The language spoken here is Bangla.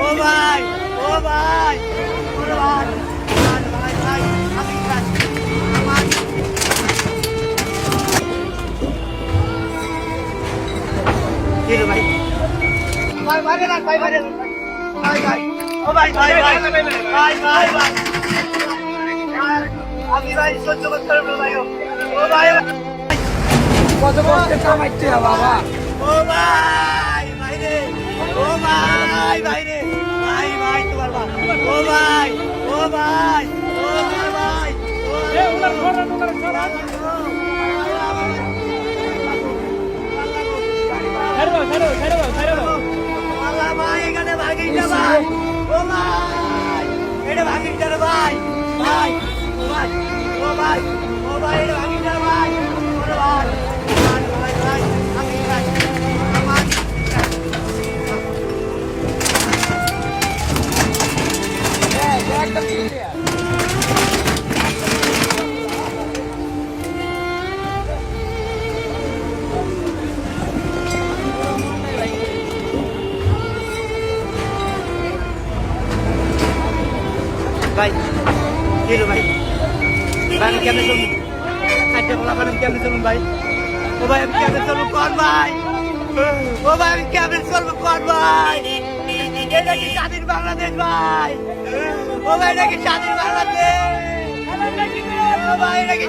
ও ভাই ও ভাই। ভাই ভাই ভাই ভাই ভাই? ভাই ভাই ভাই ভাই। ও ভাই ভাই ভাই ভাই ভাই ভাই আমি ভাই সহ্য করতে পারব ভাই। ও ভাই কত কষ্টে কামাইতে বাবা। ও ভাই ভাইরে ও ভাই ভাইরে ভাই ভাই তোমার ভাই ও ভাই ও ভাই ও ভাই ভাই। ও এ উনার ঘরে উনার ঘরে। ছেড়ে ছেড়ে ছেড়ে ছেড়ে আল্লাহ ভাই এখানে ভাই। ও ভাই এটা রে ভাই। ভাই ও ভাই ও ভাই ও ভাই এটা রে ভাই রে ভাই। ভাই, কি রে ভাই? ভাই, আমি কেমনে চলবো? চারটে বলা আমি কেমনে চলুন ভাই? ও ভাই, আমি কেমনে চলবো? কর ভাই। ও ভাই, আমি কেমনে চলবো? কর ভাই। এটা স্বাধীন বাংলাদেশ ভাই? ও ভাই এটা কি স্বাধীন বাংলাদেশ? ও ভাই এটা কি